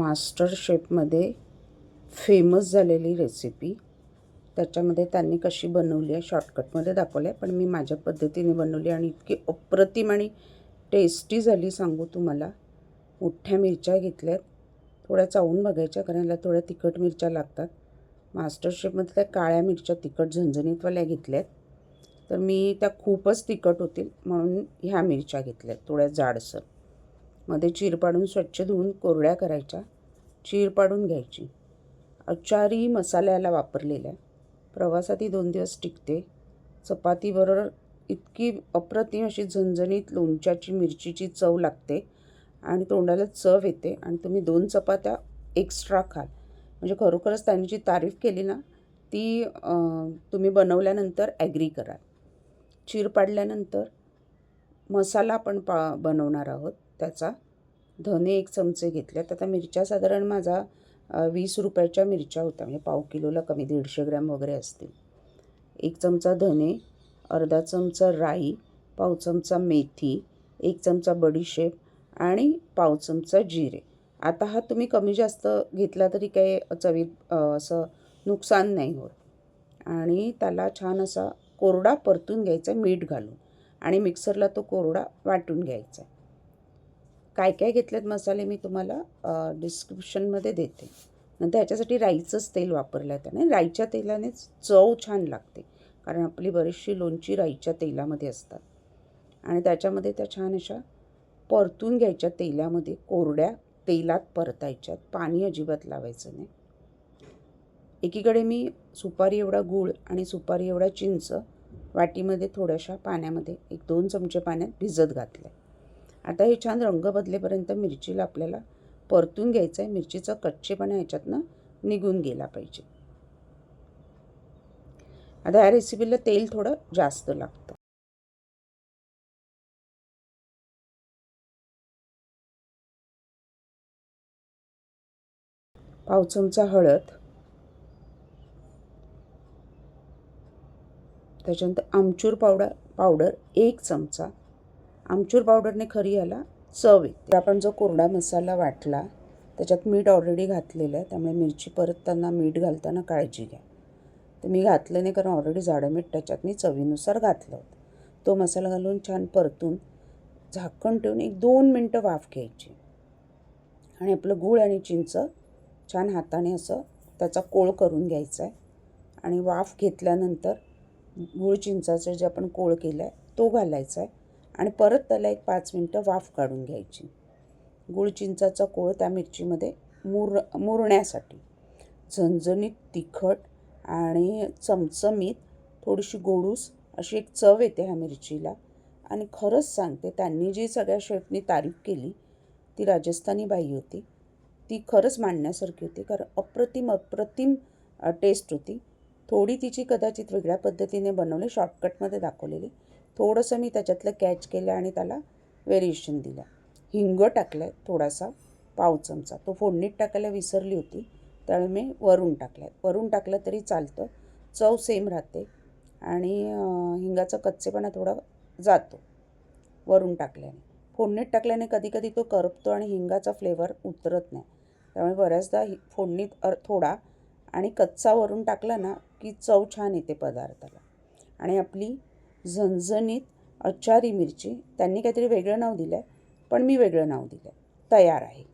Master शेफमध्ये famous झालेली recipe त्याच्यामध्ये त्यांनी कशी बनवली आहे शॉर्टकटमध्ये दाखवलं आहे पण मी माझ्या पद्धतीने बनवली आणि इतकी अप्रतिम आणि टेस्टी झाली सांगू तुम्हाला. मोठ्या मिरच्या घेतल्यात थोड्या चावून बघायच्या कारण याला थोड्या तिखट मिरच्या लागतात. मास्टर शेफमध्ये त्या काळ्या मिरच्या तिखट झणझणीतवाल्या घेतल्यात तर मी त्या खूपच तिखट होतील म्हणून ह्या मिरच्या घेतल्यात थोड्या जाडसर. मध्ये चीर पाडून स्वच्छ धुवून कोरड्या करायच्या. चीर पाडून घ्यायची. अचारी मसाल्याला वापरलेल्या. आहे प्रवासात ही दोन दिवस टिकते. चपातीबरोबर इतकी अप्रतिम अशी झणझणीत लोणच्याची मिरचीची चव लागते आणि तोंडाला चव येते आणि तुम्ही दोन चपात्या एक्स्ट्रा खाल. म्हणजे खरोखरच त्यांनी जी तारीफ केली ना ती तुम्ही बनवल्यानंतर ॲग्री कराल. चीर पाडल्यानंतर मसाला आपण पा बनवणार आहोत. त्याचा. धने एक चमचे घेतल्यात आता मिरच्या साधारण माझा वीस रुपयाच्या मिरच्या होत्या. म्हणजे पाव किलोला कमी दीडशे ग्रॅम वगैरे असतील. एक चमचा धने अर्धा चमचा राई पाव चमचा मेथी एक चमचा बडीशेप आणि पाव चमचा जिरे. आता हा तुम्ही कमी जास्त घेतला तरी काही चवीत असं नुकसान नाही होत. आणि त्याला छान असा कोरडा परतून घ्यायचा मीठ घालून. आणि मिक्सरला तो कोरडा वाटून घ्यायचा. काय काय घेतलेत मसाले मी तुम्हाला डिस्क्रिप्शनमध्ये देते. नंतर ह्याच्यासाठी राईचंच तेल वापरलं आहे त्याने. राईच्या तेलानेच चव छान लागते. कारण आपली बरीचशी लोणची राईच्या तेलामध्ये असतात. आणि त्याच्यामध्ये त्या छान अशा परतून घ्यायच्या तेलामध्ये. कोरड्या तेलात परतायच्यात पाणी अजिबात लावायचं नाही. एकीकडे मी सुपारी एवढा गूळ आणि सुपारी एवढा चिंच वाटीमध्ये थोड्याशा पाण्यामध्ये एक दोन चमचे पाण्यात भिजत घातलं आहे आता हे छान रंग बदलेपर्यंत मिरचीला आपल्याला परतून घ्यायचं आहे मिरचीचा कच्चेपणा ह्याच्यातनं निघून गेला पाहिजे. आता ह्या रेसिपीला तेल थोडं जास्त लागतं. पाव चमचा हळद. त्याच्यानंतर आमचूर पावडर पावडर एक चमचा. आमचूर पावडरने खरी याला चव येते. आपण जो कोरडा मसाला वाटला त्याच्यात मीठ ऑलरेडी घातलेलं आहे त्यामुळे मिरची परतताना मीठ घालताना काळजी घ्या. तर मी घातलं नाही कारण ऑलरेडी जाडं मीठ त्याच्यात मी चवीनुसार घातलं होतं. तो मसाला घालून छान परतून झाकण ठेवून एक दोन मिनटं वाफ घ्यायची. आणि आपलं गूळ आणि चिंच छान हाताने असं त्याचा कोळ करून घ्यायचा आहे. आणि वाफ घेतल्यानंतर गूळ चिंचाचं जे आपण कोळ केला आहे तो घालायचा आहे. आणि परत त्याला एक पाच मिनटं वाफ काढून घ्यायची. गूळ चिंचाचा कोळ त्या मिरचीमध्ये मुर मुरण्यासाठी. झणझणीत तिखट आणि चमचमीत थोडीशी गोडूस अशी एक चव येते ह्या मिरचीला. आणि खरंच सांगते त्यांनी जी सगळ्या शेफनी तारीफ केली ती राजस्थानी बाई होती. ती खरंच मांडण्यासारखी होती कारण अप्रतिम अप्रतिम टेस्ट होती. थोडी तिची कदाचित वेगळ्या पद्धतीने बनवली शॉर्टकटमध्ये दाखवलेली. थोडंसं मी त्याच्यातलं कॅच केलं आणि त्याला व्हेरिएशन दिलं. हिंग टाकलं आहे थोडासा पाव चमचा. तो फोडणीत टाकायला विसरली होती त्यामुळे मी वरून टाकलं आहे वरून टाकलं तरी चालतं. चव सेम राहते आणि हिंगाचा कच्चेपणा थोडा जातो वरून टाकल्याने. फोडणीत टाकल्याने कधीकधी तो करपतो आणि हिंगाचा फ्लेवर उतरत नाही. त्यामुळे बऱ्याचदा हि फोडणीत अर थोडा आणि कच्चा वरून टाकला ना की चव छान येते पदार्थाला. आणि आपली झणझणीत अचारी मिरची. त्यांनी काहीतरी वेगळं नाव दिलं आहे पण मी वेगळं नाव दिलं आहे तयार आहे.